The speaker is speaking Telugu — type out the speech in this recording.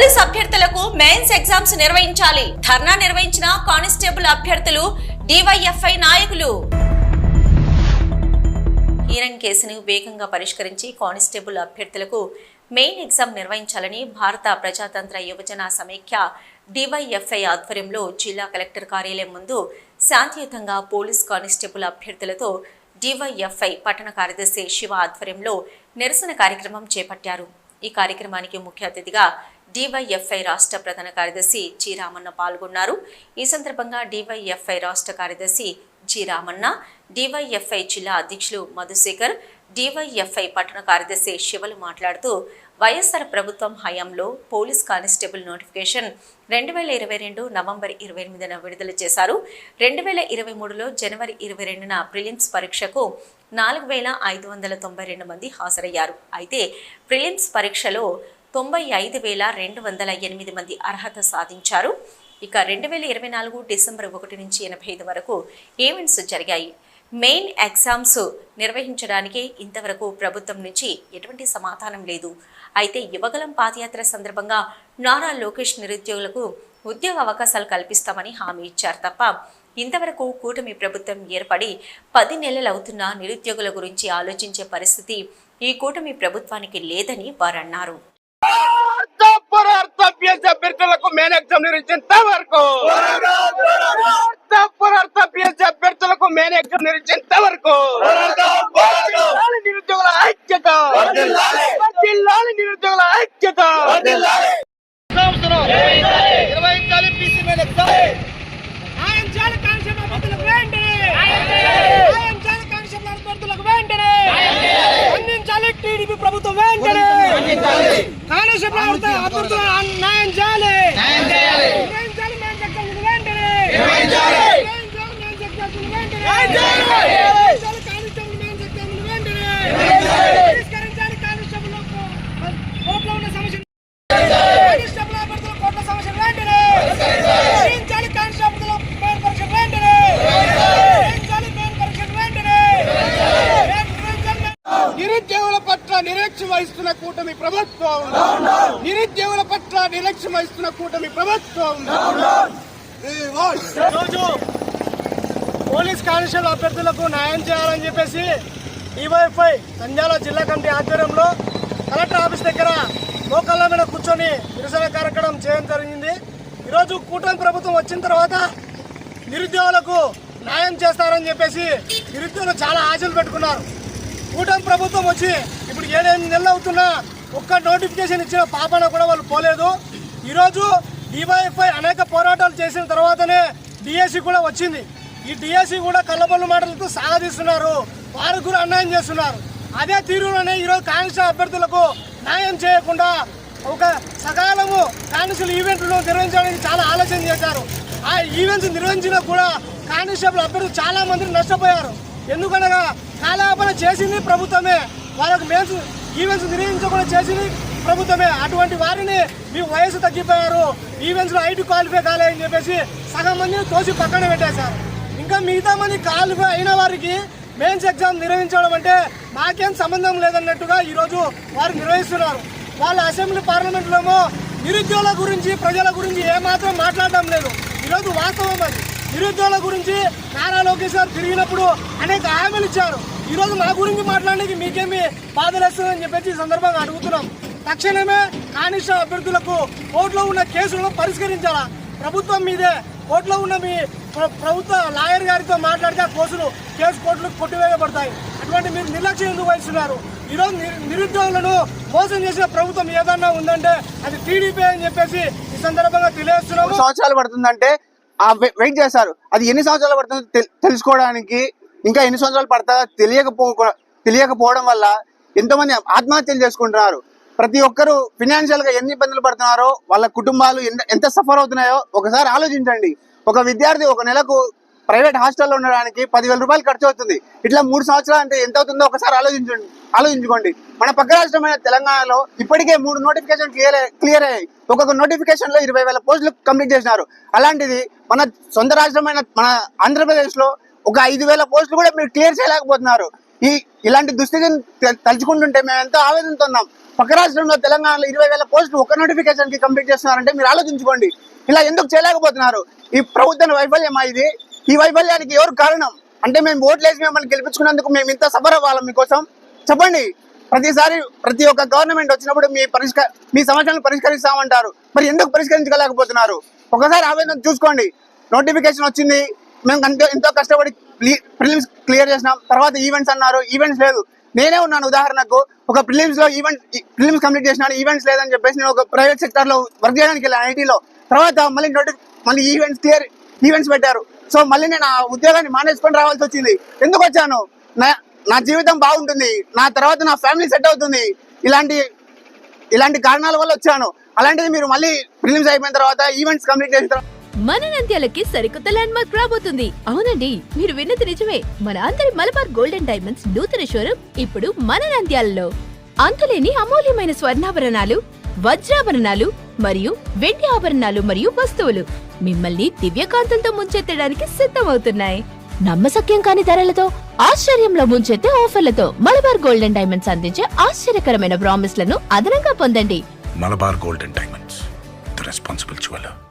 పోలీస్ అభ్యర్థులకు మెయిన్స్ ఎగ్జామ్స్ నిర్వహించాలి. ధర్నా నిర్వహించిన కానిస్టేబుల్ అభ్యర్థులు డివైఎఫ్ఐ నాయకులు. హీరం కేసును వేగంగా పరిష్కరించి కానిస్టేబుల్ అభ్యర్థులకు మెయిన్ ఎగ్జామ్ నిర్వహించాలని భారత ప్రజాతంత్ర యువజన సమైక్య డివైఎఫ్ఐ ఆధ్వర్యంలో జిల్లా కలెక్టర్ కార్యాలయం ముందు శాంతియుతంగా పోలీస్ కానిస్టేబుల్ అభ్యర్థులతో డివైఎఫ్ఐ పట్టణ కార్యదర్శి శివ ఆధ్వర్యంలో నిరసన కార్యక్రమం చేపట్టారు. ఈ కార్యక్రమానికి ముఖ్య అతిథిగా డివైఎఫ్ఐ రాష్ట్ర ప్రధాన కార్యదర్శి జి రామన్న పాల్గొన్నారు. ఈ సందర్భంగా డివైఎఫ్ఐ రాష్ట్ర కార్యదర్శి జి రామన్న డివైఎఫ్ఐ జిల్లా అధ్యక్షులు మధుశేఖర్ డివైఎఫ్ఐ పట్టణ కార్యదర్శి శివలు మాట్లాడుతూ వైఎస్ఆర్ ప్రభుత్వం హయాంలో పోలీస్ కానిస్టేబుల్ నోటిఫికేషన్ రెండు వేల ఇరవై రెండు నవంబర్ ఇరవై ఎనిమిదిన విడుదల చేశారు. రెండు వేల ఇరవై మూడులో జనవరి ఇరవై రెండున ప్రిలిమ్స్ పరీక్షకు నాలుగు వేల ఐదు వందల తొంభై రెండు మంది హాజరయ్యారు. అయితే ప్రిలిమ్స్ పరీక్షలో తొంభై ఐదు వేల రెండు వందల ఎనిమిది మంది అర్హత సాధించారు. ఇక రెండు వేల ఇరవై నాలుగు డిసెంబర్ ఒకటి నుంచి ఎనభై ఐదు వరకు ఈవెంట్స్ జరిగాయి. మెయిన్ ఎగ్జామ్స్ నిర్వహించడానికి ఇంతవరకు ప్రభుత్వం నుంచి ఎటువంటి సమాధానం లేదు. అయితే యువగలం పాదయాత్ర సందర్భంగా నారా లోకేష్ నిరుద్యోగులకు ఉద్యోగ అవకాశాలు కల్పిస్తామని హామీ ఇచ్చారు తప్ప ఇంతవరకు కూటమి ప్రభుత్వం ఏర్పడి పది నెలలవుతున్న నిరుద్యోగుల గురించి ఆలోచించే పరిస్థితి ఈ కూటమి ప్రభుత్వానికి లేదని వారన్నారు. పోరాడతా పిఎస్ అభ్యర్థులకు మెయిన్ ఎగ్జామ్ నిర్వహించేంత వరకు. పోరాడతా పిఎస్ అభ్యర్థులకు మెయిన్ ఎగ్జామ్ నిర్వహించేంత వరకు వర్ధిల్లాలి నిరుద్యోగుల ఐక్యత వర్ధిల్లాలి నిరుద్యోగుల ఐక్యత నిర్వహించాలి పీసీ మెయిన్ ఎగ్జామ్ ఆయన చాలా కానిస్టేబుల్ అభ్యర్థులకు వెంటనే ఆయన చాలా కానిస్టేబుల్ అభ్యర్థులకు వెంటనే అందించాలి టీడీపీ ప్రభుత్వం వెంటనే కానిస్టేబుల్ అభ్యర్థులకు న్యాయం చేయాలి. వెంటనే నిర్వహించాలి మేము చట్టాలను వెంటనే నిర్వహించాలి కానిస్టేబుల్ మేము చట్టాలను వెంటనే పరిష్కరించాలి కానిస్టేబుల్ కోర్టులో ఉన్న సమస్య కానిస్టేబుల్ అభ్యర్థుల కోట్ల సమస్యలు వెంటనే నిర్వహించాలి కానిస్టేబుల్ మెయిన్ పరీక్ష వెంటనే నిర్వహించాలి మెయిన్ పరీక్ష వెంటనే నిర్వహించాలి నిరుద్యోగుల నిరీక్ష వహిస్తున్న కూటమి ప్రభుత్వం. నిరుద్యోగుల పట్ల నిరీక్ష వహిస్తున్న కూటమి ప్రభుత్వం. ఈరోజు పోలీస్ కానిస్టేబుల్ అభ్యర్థులకు న్యాయం చేయాలని చెప్పేసి డివైఎఫ్ఐ నంద్యాల జిల్లా కమిటీ ఆధ్వర్యంలో కలెక్టర్ ఆఫీస్ దగ్గర మోకాళ్ళ మీద కూర్చొని నిరసన కార్యక్రమం చేయడం జరిగింది. ఈరోజు కూటమి ప్రభుత్వం వచ్చిన తర్వాత నిరుద్యోగులకు న్యాయం చేస్తారని చెప్పేసి నిరుద్యోగులు చాలా ఆశలు పెట్టుకున్నారు. కూటమి ప్రభుత్వం వచ్చి ఇప్పుడు ఏడెనిమిది నెలలు అవుతున్నా ఒక్క నోటిఫికేషన్ ఇచ్చిన పాపన కూడా వాళ్ళు పోలేదు. ఈరోజు డివైఎఫ్ఐ అనేక పోరాటాలు చేసిన తర్వాతనే డిఎస్సి కూడా వచ్చింది. ఈ డిఎస్సి కూడా కళ్ళబొల్లు మాటలతో సాగదీస్తున్నారు. వారికి కూడా అన్యాయం చేస్తున్నారు. అదే తీరులోనే ఈరోజు కాంగ్రెస్ అభ్యర్థులకు న్యాయం చేయకుండా ఒక సకాలము కానిస్టేబుల్ ఈవెంట్లు నిర్వహించడానికి చాలా ఆలోచన చేశారు. ఆ ఈవెంట్స్ నిర్వహించినా కూడా కానిస్టేబుల్ అభ్యర్థులు చాలా మంది నష్టపోయారు. ఎందుకనగా కాలాపన చేసింది ప్రభుత్వమే. వాళ్ళకు మేన్స్ ఈవెంట్స్ నిర్వహించకుండా చేసింది ప్రభుత్వమే. అటువంటి వారిని మీ వయసు తగ్గిపోయారు. ఈవెంట్స్లో ఐటీ క్వాలిఫై కాలేదని చెప్పేసి సగం మందిని తోసి పక్కన పెట్టేశారు. ఇంకా మిగతా మంది క్వాలిఫై అయిన వారికి మెయిన్స్ ఎగ్జామ్ నిర్వహించడం అంటే మాకేం సంబంధం లేదన్నట్టుగా ఈరోజు వారు నిర్వహిస్తున్నారు. వాళ్ళ అసెంబ్లీ పార్లమెంట్లో నిరుద్యోగుల గురించి ప్రజల గురించి ఏమాత్రం మాట్లాడడం లేదు. ఈరోజు వాస్తవం అది. నిరుద్యోగుల గురించి నారా లోకేష్ గారు తిరిగినప్పుడు అనేక హామీలు ఇచ్చారు. ఈరోజు మా గురించి మాట్లాడడానికి మీకేమి బాధలేస్తుందని చెప్పేసి ఈ సందర్భంగా అడుగుతున్నాం. తక్షణమే కానిష్ట అభ్యర్థులకు కోర్టులో ఉన్న కేసులను పరిష్కరించాలా? ప్రభుత్వం మీదే కోర్టులో ఉన్న మీ ప్రభుత్వ లాయర్ గారితో మాట్లాడితే ఆ కేసులు కేసు కోర్టులు కొట్టివేయబడతాయి. అటువంటి మీరు నిర్లక్ష్యం ఎందుకు వహిస్తున్నారు? ఈరోజు నిరుద్యోగులను మోసం చేసిన ప్రభుత్వం ఏదన్నా ఉందంటే అది టీడీపీ అని చెప్పేసి ఈ సందర్భంగా తెలియజేస్తున్నాము. సంవత్సరాలు పడుతుందంటే వెయిట్ చేస్తారు. అది ఎన్ని సంవత్సరాలు పడుతుందో తెలుసుకోవడానికి ఇంకా ఎన్ని సంవత్సరాలు పడతాయో తెలియకపో తెలియకపోవడం వల్ల ఎంతోమంది ఆత్మహత్యలు చేసుకుంటున్నారు. ప్రతి ఒక్కరు ఫినాన్షియల్గా ఎన్ని ఇబ్బందులు పడుతున్నారో వాళ్ళ కుటుంబాలు ఎంత- ఎంత సఫర్ అవుతున్నాయో ఒకసారి ఆలోచించండి. ఒక విద్యార్థి ఒక నెలకు ప్రైవేట్ హాస్టల్లో ఉండడానికి పదివేల రూపాయలు ఖర్చు అవుతుంది. ఇట్లా మూడు సంవత్సరాలు అంటే ఎంత అవుతుందో ఒకసారి ఆలోచించండి. ఆలోచించుకోండి. మన పక్క రాష్ట్రమైన తెలంగాణలో ఇప్పటికే మూడు నోటిఫికేషన్ క్లియర్ క్లియర్ అయ్యాయి. ఒక్కొక్క నోటిఫికేషన్లో ఇరవై వేల పోస్టులు కంప్లీట్ చేసినారు. అలాంటిది మన సొంత రాష్ట్రమైన మన ఆంధ్రప్రదేశ్లో ఒక ఐదు వేల పోస్టులు కూడా మీరు క్లియర్ చేయలేకపోతున్నారు. ఈ ఇలాంటి దుస్థితిని తలుచుకుంటుంటే మేము ఎంతో ఆవేదనతో ఉన్నాం. పక్క రాష్ట్రంలో తెలంగాణలో ఇరవై వేల పోస్టులు ఒక నోటిఫికేషన్కి కంప్లీట్ చేస్తున్నారంటే మీరు ఆలోచించుకోండి. ఇలా ఎందుకు చేయలేకపోతున్నారు? ఈ ప్రభుత్వం వైఫల్యమా ఇది? ఈ వైఫల్యానికి ఎవరు కారణం? అంటే మేము ఓట్లేసి మిమ్మల్ని గెలిపించుకున్నందుకు మేము ఇంత సఫర్ అవ్వాలి మీకోసం? చెప్పండి. ప్రతిసారి ప్రతి ఒక్క గవర్నమెంట్ వచ్చినప్పుడు మీ పరిష్కార మీ సమస్యలను పరిష్కరిస్తామంటారు. మరి ఎందుకు పరిష్కరించలేకపోతున్నారు? ఒకసారి ఆవేదన చూసుకోండి. నోటిఫికేషన్ వచ్చింది. మేము ఎంతో ఎంతో కష్టపడి ప్రిలిమ్స్ క్లియర్ చేసినాం. తర్వాత ఈవెంట్స్ అన్నారు. ఈవెంట్స్ లేదు. నేనే ఉన్నాను ఉదాహరణకు. ఒక ప్రిలిమ్స్లో ఈవెంట్ ప్రిలిమ్స్ కంప్లీట్ చేసినాను. ఈవెంట్స్ లేదని చెప్పేసి నేను ఒక ప్రైవేట్ సెక్టర్లో వర్క్ చేయడానికి వెళ్ళాను ఐటీలో తర్వాత మళ్ళీ నోటి మళ్ళీ ఈవెంట్స్ క్లియర్ ఈవెంట్స్ పెట్టారు. సో మళ్ళీ నేను ఆ ఉద్యోగాన్ని మానేసుకొని రావాల్సి వచ్చింది. ఎందుకు వచ్చాను? నా జీవితం బాగుంటుంది. నా తర్వాత నా ఫ్యామిలీ సెట్ అవుతుంది. ఇలాంటి ఇలాంటి కారణాల వల్ల వచ్చాను. అలాంటిది మీరు మళ్ళీ ప్రిలిమ్స్ అయిపోయిన తర్వాత ఈవెంట్స్ కంప్లీట్ చేసిన తర్వాత మన నంద్యాలకి సరికొత్త ల్యాండ్ మార్క్ రాబోతుంది. అవునండి మీరు విన్నది నిజమే. మన అందరి మలబార్ గోల్డెన్ డైమండ్స్ నూతన షోరూమ్ ఇప్పుడు మన నంద్యాలలో. అంతులేని అమూల్యమైన స్వర్ణాభరణాలు వజ్రాభరణాలు మరియు వెండి ఆభరణాలు మరియు వస్తువులు మిమ్మల్ని దివ్యకాంతంతో ముంచెత్తడానికి సిద్ధమవుతున్నాయి. నమ్మసక్యం కాని ధరలతో ఆశ్చర్యంలో ముంచెత్తే ఆఫర్లతో మలబార్ గోల్డెన్ డైమండ్స్ అందించే ఆశ్చర్యకరమైన ప్రామిస్లను అదనంగా పొందండి. Malabar golden diamonds. The responsible jeweller.